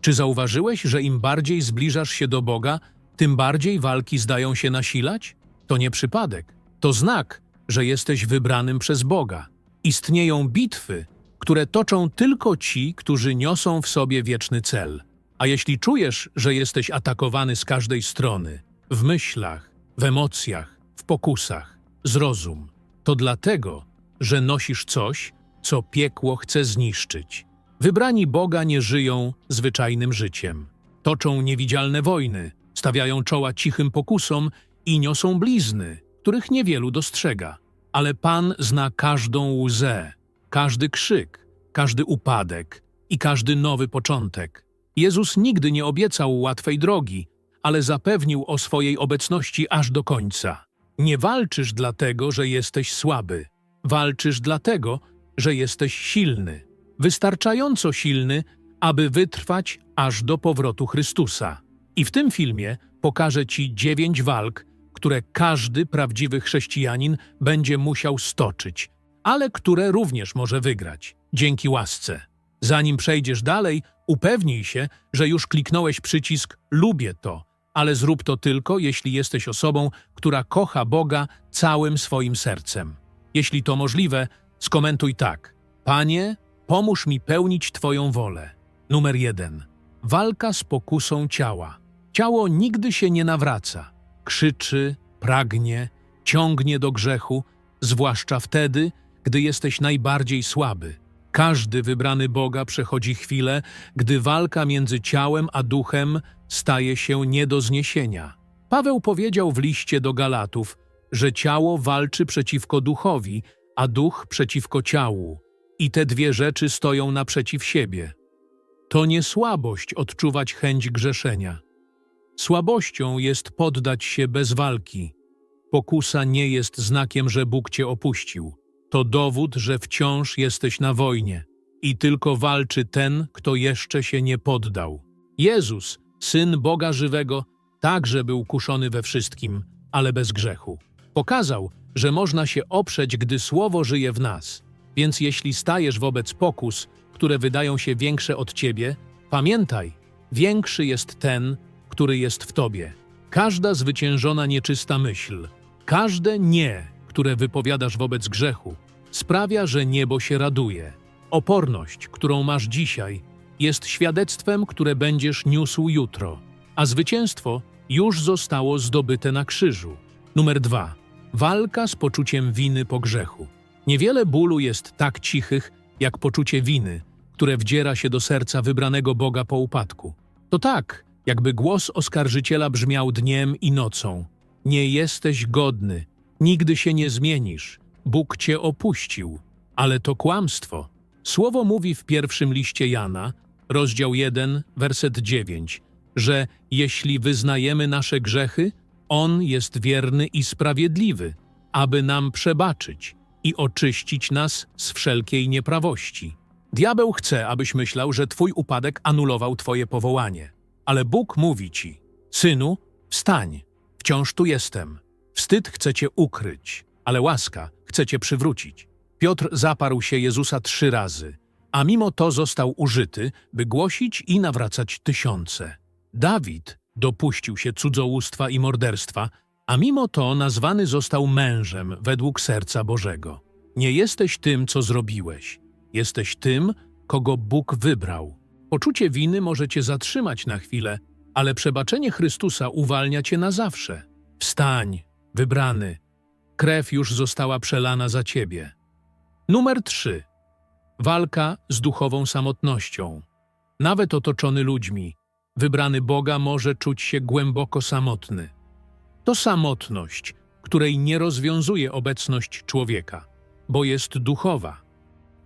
Czy zauważyłeś, że im bardziej zbliżasz się do Boga, tym bardziej walki zdają się nasilać? To nie przypadek. To znak, że jesteś wybranym przez Boga. Istnieją bitwy, które toczą tylko ci, którzy niosą w sobie wieczny cel. A jeśli czujesz, że jesteś atakowany z każdej strony, w myślach, w emocjach, w pokusach, zrozum, to dlatego, że nosisz coś, co piekło chce zniszczyć. Wybrani Boga nie żyją zwyczajnym życiem. Toczą niewidzialne wojny, stawiają czoła cichym pokusom i niosą blizny, których niewielu dostrzega. Ale Pan zna każdą łzę, każdy krzyk, każdy upadek i każdy nowy początek. Jezus nigdy nie obiecał łatwej drogi, ale zapewnił o swojej obecności aż do końca. Nie walczysz dlatego, że jesteś słaby. Walczysz dlatego, że jesteś silny. Wystarczająco silny, aby wytrwać aż do powrotu Chrystusa. I w tym filmie pokażę Ci dziewięć walk, które każdy prawdziwy chrześcijanin będzie musiał stoczyć, ale które również może wygrać, dzięki łasce. Zanim przejdziesz dalej, upewnij się, że już kliknąłeś przycisk Lubię to, ale zrób to tylko, jeśli jesteś osobą, która kocha Boga całym swoim sercem. Jeśli to możliwe, skomentuj tak. Panie, pomóż mi pełnić Twoją wolę. Numer jeden. Walka z pokusą ciała. Ciało nigdy się nie nawraca. Krzyczy, pragnie, ciągnie do grzechu, zwłaszcza wtedy, gdy jesteś najbardziej słaby. Każdy wybrany Boga przechodzi chwilę, gdy walka między ciałem a duchem staje się nie do zniesienia. Paweł powiedział w liście do Galatów, że ciało walczy przeciwko duchowi, a duch przeciwko ciału, i te dwie rzeczy stoją naprzeciw siebie. To nie słabość odczuwać chęć grzeszenia. Słabością jest poddać się bez walki. Pokusa nie jest znakiem, że Bóg cię opuścił. To dowód, że wciąż jesteś na wojnie i tylko walczy ten, kto jeszcze się nie poddał. Jezus, syn Boga żywego, także był kuszony we wszystkim, ale bez grzechu. Pokazał, że można się oprzeć, gdy słowo żyje w nas. Więc jeśli stajesz wobec pokus, które wydają się większe od ciebie, pamiętaj, większy jest ten, który jest w tobie. Każda zwyciężona nieczysta myśl, każde nie, które wypowiadasz wobec grzechu, sprawia, że niebo się raduje. Oporność, którą masz dzisiaj, jest świadectwem, które będziesz niósł jutro, a zwycięstwo już zostało zdobyte na krzyżu. Numer dwa. Walka z poczuciem winy po grzechu. Niewiele bólu jest tak cichych, jak poczucie winy, które wdziera się do serca wybranego Boga po upadku. To tak, jakby głos oskarżyciela brzmiał dniem i nocą. Nie jesteś godny, nigdy się nie zmienisz, Bóg cię opuścił. Ale to kłamstwo. Słowo mówi w pierwszym liście Jana, rozdział 1, werset 9, że jeśli wyznajemy nasze grzechy, On jest wierny i sprawiedliwy, aby nam przebaczyć i oczyścić nas z wszelkiej nieprawości. Diabeł chce, abyś myślał, że twój upadek anulował twoje powołanie. Ale Bóg mówi ci, synu, wstań, wciąż tu jestem. Wstyd chce cię ukryć, ale łaska chce cię przywrócić. Piotr zaparł się Jezusa trzy razy, a mimo to został użyty, by głosić i nawracać tysiące. Dawid dopuścił się cudzołóstwa i morderstwa, a mimo to nazwany został mężem według serca Bożego. Nie jesteś tym, co zrobiłeś. Jesteś tym, kogo Bóg wybrał. Poczucie winy może cię zatrzymać na chwilę, ale przebaczenie Chrystusa uwalnia cię na zawsze. Wstań, wybrany. Krew już została przelana za ciebie. Numer 3. Walka z duchową samotnością. Nawet otoczony ludźmi, wybrany Boga może czuć się głęboko samotny. To samotność, której nie rozwiązuje obecność człowieka, bo jest duchowa.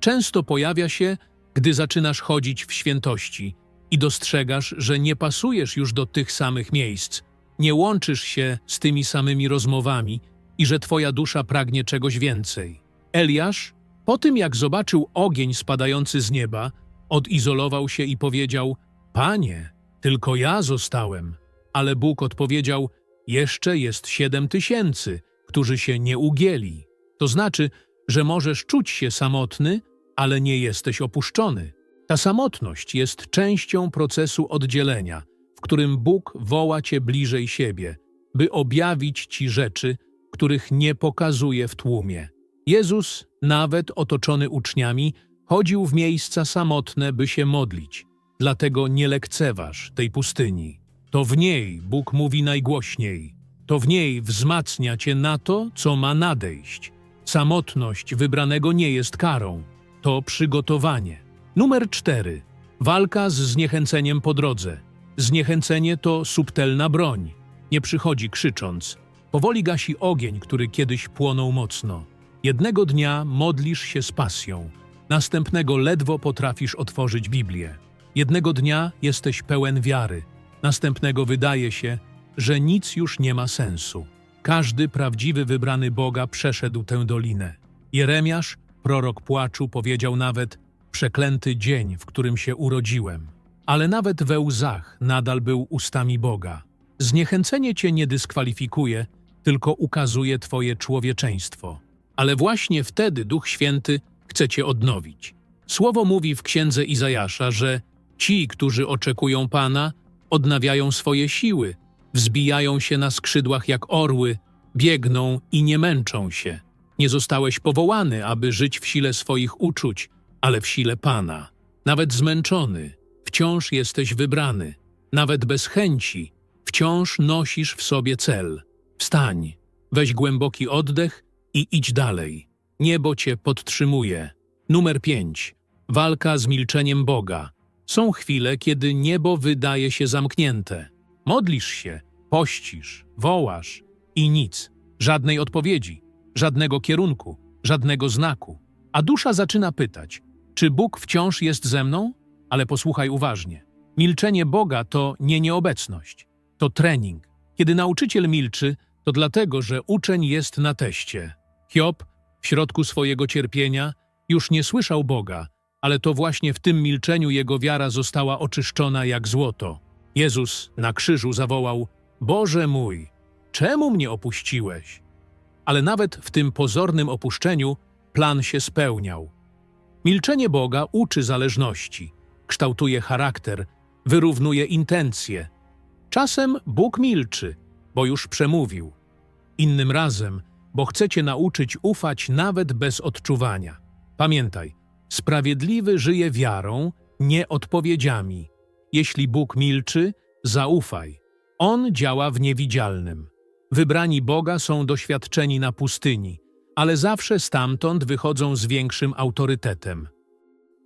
Często pojawia się, gdy zaczynasz chodzić w świętości i dostrzegasz, że nie pasujesz już do tych samych miejsc, nie łączysz się z tymi samymi rozmowami i że twoja dusza pragnie czegoś więcej. Eliasz, po tym jak zobaczył ogień spadający z nieba, odizolował się i powiedział: Panie, tylko ja zostałem. Ale Bóg odpowiedział: Jeszcze jest siedem tysięcy, którzy się nie ugięli. To znaczy, że możesz czuć się samotny, ale nie jesteś opuszczony. Ta samotność jest częścią procesu oddzielenia, w którym Bóg woła cię bliżej siebie, by objawić ci rzeczy, których nie pokazuje w tłumie. Jezus, nawet otoczony uczniami, chodził w miejsca samotne, by się modlić. Dlatego nie lekceważ tej pustyni. To w niej Bóg mówi najgłośniej. To w niej wzmacnia cię na to, co ma nadejść. Samotność wybranego nie jest karą. To przygotowanie. Numer cztery. Walka z zniechęceniem po drodze. Zniechęcenie to subtelna broń. Nie przychodzi krzycząc. Powoli gasi ogień, który kiedyś płonął mocno. Jednego dnia modlisz się z pasją. Następnego ledwo potrafisz otworzyć Biblię. Jednego dnia jesteś pełen wiary. Następnego wydaje się, że nic już nie ma sensu. Każdy prawdziwy wybrany Boga przeszedł tę dolinę. Jeremiasz, prorok płaczu, powiedział nawet: Przeklęty dzień, w którym się urodziłem. Ale nawet we łzach nadal był ustami Boga. Zniechęcenie cię nie dyskwalifikuje, tylko ukazuje twoje człowieczeństwo. Ale właśnie wtedy Duch Święty chce cię odnowić. Słowo mówi w księdze Izajasza, że ci, którzy oczekują Pana, odnawiają swoje siły, wzbijają się na skrzydłach jak orły, biegną i nie męczą się. Nie zostałeś powołany, aby żyć w sile swoich uczuć, ale w sile Pana. Nawet zmęczony, wciąż jesteś wybrany. Nawet bez chęci, wciąż nosisz w sobie cel. Wstań, weź głęboki oddech i idź dalej. Niebo cię podtrzymuje. Numer 5. Walka z milczeniem Boga. Są chwile, kiedy niebo wydaje się zamknięte. Modlisz się, pościsz, wołasz i nic. Żadnej odpowiedzi, żadnego kierunku, żadnego znaku. A dusza zaczyna pytać, czy Bóg wciąż jest ze mną? Ale posłuchaj uważnie. Milczenie Boga to nie nieobecność, to trening. Kiedy nauczyciel milczy, to dlatego, że uczeń jest na teście. Hiob, w środku swojego cierpienia, już nie słyszał Boga, ale to właśnie w tym milczeniu jego wiara została oczyszczona jak złoto. Jezus na krzyżu zawołał: Boże mój, czemu mnie opuściłeś? Ale nawet w tym pozornym opuszczeniu plan się spełniał. Milczenie Boga uczy zależności, kształtuje charakter, wyrównuje intencje. Czasem Bóg milczy, bo już przemówił. Innym razem, bo chce cię nauczyć ufać nawet bez odczuwania. Pamiętaj, sprawiedliwy żyje wiarą, nie odpowiedziami. Jeśli Bóg milczy, zaufaj. On działa w niewidzialnym. Wybrani Boga są doświadczeni na pustyni, ale zawsze stamtąd wychodzą z większym autorytetem.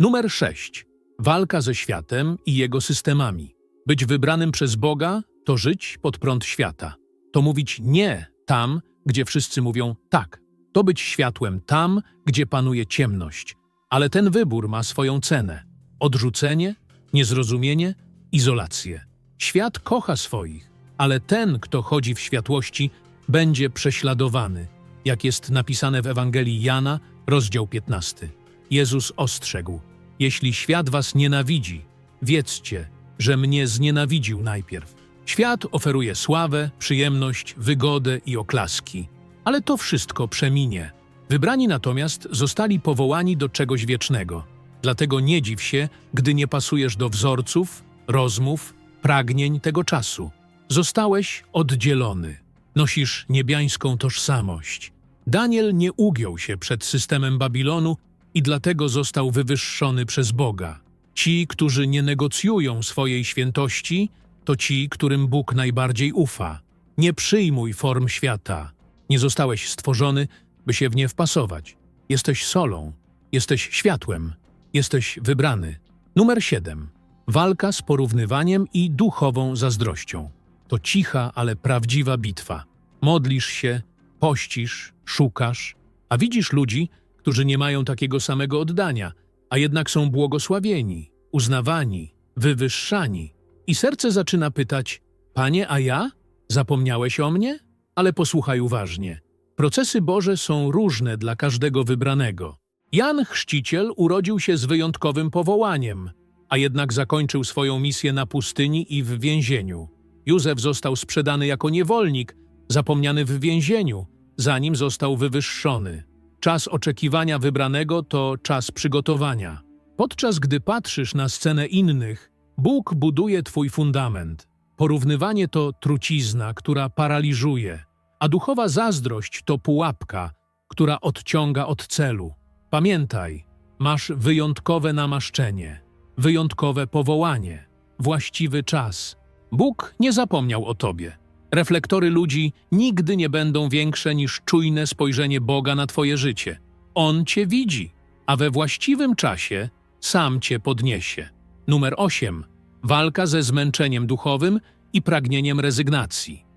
Numer 6. Walka ze światem i jego systemami. Być wybranym przez Boga to żyć pod prąd świata. To mówić nie tam, gdzie wszyscy mówią tak. To być światłem tam, gdzie panuje ciemność. Ale ten wybór ma swoją cenę. Odrzucenie, niezrozumienie, izolację. Świat kocha swoich, ale ten, kto chodzi w światłości, będzie prześladowany, jak jest napisane w Ewangelii Jana, rozdział 15. Jezus ostrzegł: Jeśli świat was nienawidzi, wiedzcie, że mnie znienawidził najpierw. Świat oferuje sławę, przyjemność, wygodę i oklaski, ale to wszystko przeminie. Wybrani natomiast zostali powołani do czegoś wiecznego. Dlatego nie dziw się, gdy nie pasujesz do wzorców, rozmów, pragnień tego czasu. Zostałeś oddzielony. Nosisz niebiańską tożsamość. Daniel nie ugiął się przed systemem Babilonu i dlatego został wywyższony przez Boga. Ci, którzy nie negocjują swojej świętości, to ci, którym Bóg najbardziej ufa. Nie przyjmuj form świata. Nie zostałeś stworzony, by się w nie wpasować. Jesteś solą, jesteś światłem, jesteś wybrany. Numer 7. Walka z porównywaniem i duchową zazdrością. To cicha, ale prawdziwa bitwa. Modlisz się, pościsz, szukasz, a widzisz ludzi, którzy nie mają takiego samego oddania, a jednak są błogosławieni, uznawani, wywyższani. I serce zaczyna pytać: Panie, a ja? Zapomniałeś o mnie? Ale posłuchaj uważnie. Procesy Boże są różne dla każdego wybranego. Jan Chrzciciel urodził się z wyjątkowym powołaniem, a jednak zakończył swoją misję na pustyni i w więzieniu. Józef został sprzedany jako niewolnik, zapomniany w więzieniu, zanim został wywyższony. Czas oczekiwania wybranego to czas przygotowania. Podczas gdy patrzysz na scenę innych, Bóg buduje twój fundament. Porównywanie to trucizna, która paraliżuje, a duchowa zazdrość to pułapka, która odciąga od celu. Pamiętaj, masz wyjątkowe namaszczenie, wyjątkowe powołanie, właściwy czas. Bóg nie zapomniał o tobie. Reflektory ludzi nigdy nie będą większe niż czujne spojrzenie Boga na twoje życie. On cię widzi, a we właściwym czasie sam cię podniesie. Numer 8. Walka ze zmęczeniem duchowym i pragnieniem rezygnacji.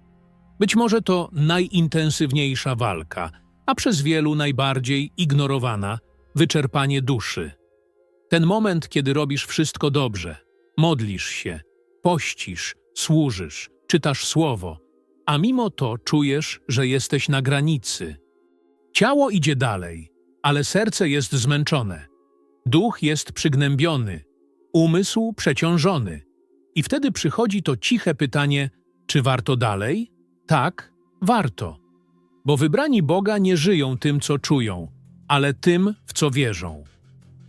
Być może to najintensywniejsza walka, a przez wielu najbardziej ignorowana wyczerpanie duszy. Ten moment, kiedy robisz wszystko dobrze, modlisz się, pościsz, służysz, czytasz słowo, a mimo to czujesz, że jesteś na granicy. Ciało idzie dalej, ale serce jest zmęczone. Duch jest przygnębiony, umysł przeciążony. I wtedy przychodzi to ciche pytanie, czy warto dalej? Tak, warto. Bo wybrani Boga nie żyją tym, co czują, ale tym, w co wierzą.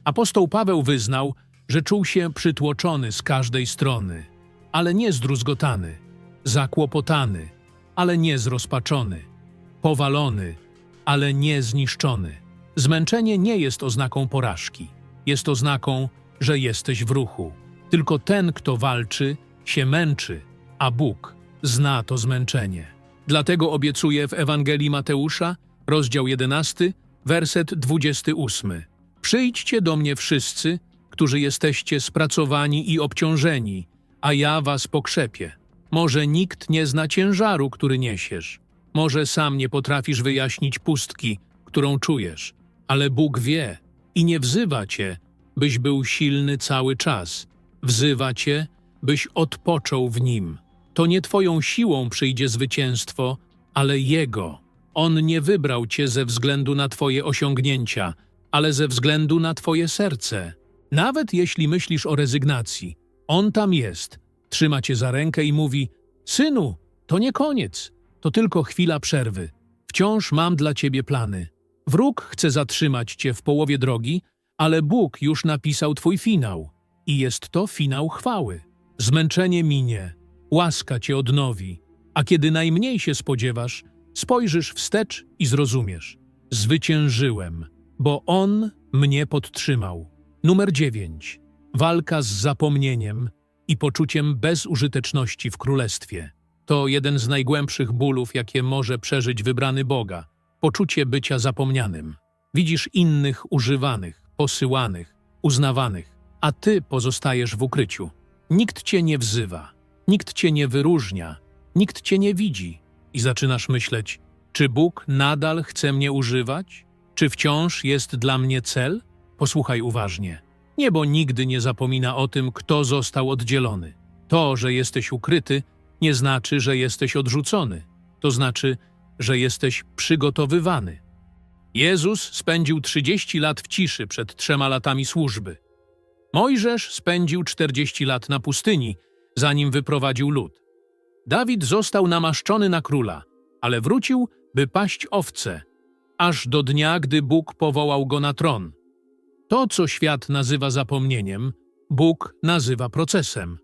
Apostoł Paweł wyznał, że czuł się przytłoczony z każdej strony, ale nie zdruzgotany, zakłopotany, ale nie zrozpaczony, powalony, ale nie zniszczony. Zmęczenie nie jest oznaką porażki, jest oznaką, że jesteś w ruchu. Tylko ten, kto walczy, się męczy, a Bóg zna to zmęczenie. Dlatego obiecuje w Ewangelii Mateusza, rozdział 11, werset 28. Przyjdźcie do mnie wszyscy, którzy jesteście spracowani i obciążeni, a ja was pokrzepię. Może nikt nie zna ciężaru, który niesiesz. Może sam nie potrafisz wyjaśnić pustki, którą czujesz, ale Bóg wie i nie wzywa cię, byś był silny cały czas. Wzywa cię, byś odpoczął w nim. To nie twoją siłą przyjdzie zwycięstwo, ale Jego. On nie wybrał cię ze względu na twoje osiągnięcia, ale ze względu na twoje serce. Nawet jeśli myślisz o rezygnacji, On tam jest, trzyma cię za rękę i mówi: Synu, to nie koniec, to tylko chwila przerwy. Wciąż mam dla ciebie plany. Wróg chce zatrzymać cię w połowie drogi, ale Bóg już napisał twój finał. I jest to finał chwały. Zmęczenie minie, łaska cię odnowi, a kiedy najmniej się spodziewasz, spojrzysz wstecz i zrozumiesz. Zwyciężyłem, bo On mnie podtrzymał. Numer 9. Walka z zapomnieniem i poczuciem bezużyteczności w królestwie. To jeden z najgłębszych bólów, jakie może przeżyć wybrany Boga. Poczucie bycia zapomnianym. Widzisz innych używanych, posyłanych, uznawanych, a ty pozostajesz w ukryciu. Nikt cię nie wzywa, nikt cię nie wyróżnia, nikt cię nie widzi. I zaczynasz myśleć, czy Bóg nadal chce mnie używać? Czy wciąż jest dla mnie cel? Posłuchaj uważnie. Niebo nigdy nie zapomina o tym, kto został oddzielony. To, że jesteś ukryty, nie znaczy, że jesteś odrzucony. To znaczy, że jesteś przygotowywany. Jezus spędził 30 lat w ciszy przed trzema latami służby. Mojżesz spędził 40 lat na pustyni, zanim wyprowadził lud. Dawid został namaszczony na króla, ale wrócił, by paść owce, aż do dnia, gdy Bóg powołał go na tron. To, co świat nazywa zapomnieniem, Bóg nazywa procesem.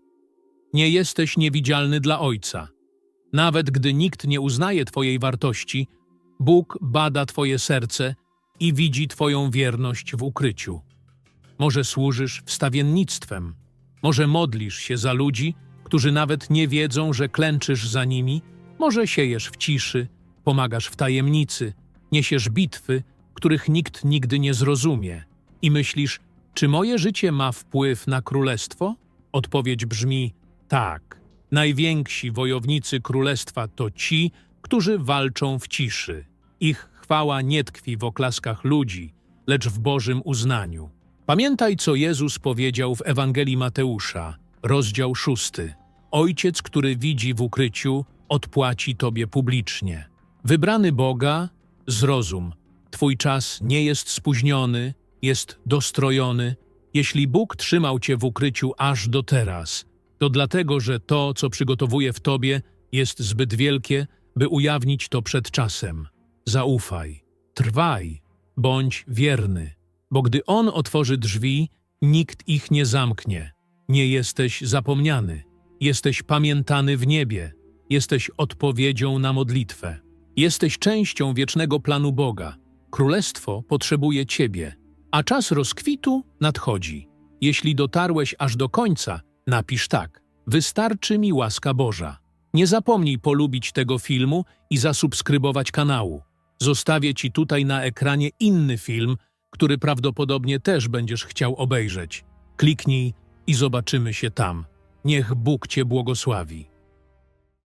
Nie jesteś niewidzialny dla Ojca. Nawet gdy nikt nie uznaje Twojej wartości, Bóg bada Twoje serce i widzi Twoją wierność w ukryciu. Może służysz wstawiennictwem, może modlisz się za ludzi, którzy nawet nie wiedzą, że klęczysz za nimi, może siejesz w ciszy, pomagasz w tajemnicy, niesiesz bitwy, których nikt nigdy nie zrozumie. I myślisz, czy moje życie ma wpływ na królestwo? Odpowiedź brzmi tak. Najwięksi wojownicy królestwa to ci, którzy walczą w ciszy. Ich chwała nie tkwi w oklaskach ludzi, lecz w Bożym uznaniu. Pamiętaj, co Jezus powiedział w Ewangelii Mateusza, rozdział szósty. Ojciec, który widzi w ukryciu, odpłaci tobie publicznie. Wybrany Boga, zrozum. Twój czas nie jest spóźniony, jest dostrojony. Jeśli Bóg trzymał cię w ukryciu aż do teraz, to dlatego, że to, co przygotowuje w tobie, jest zbyt wielkie, by ujawnić to przed czasem. Zaufaj, trwaj, bądź wierny, bo gdy On otworzy drzwi, Nikt ich nie zamknie. Nie jesteś zapomniany. Jesteś pamiętany w niebie. Jesteś odpowiedzią na modlitwę. Jesteś częścią wiecznego planu Boga. Królestwo potrzebuje Ciebie, a czas rozkwitu nadchodzi. Jeśli dotarłeś aż do końca, napisz tak. Wystarczy mi łaska Boża. Nie zapomnij polubić tego filmu i zasubskrybować kanału. Zostawię Ci tutaj na ekranie inny film, który prawdopodobnie też będziesz chciał obejrzeć. Kliknij i zobaczymy się tam. Niech Bóg Cię błogosławi.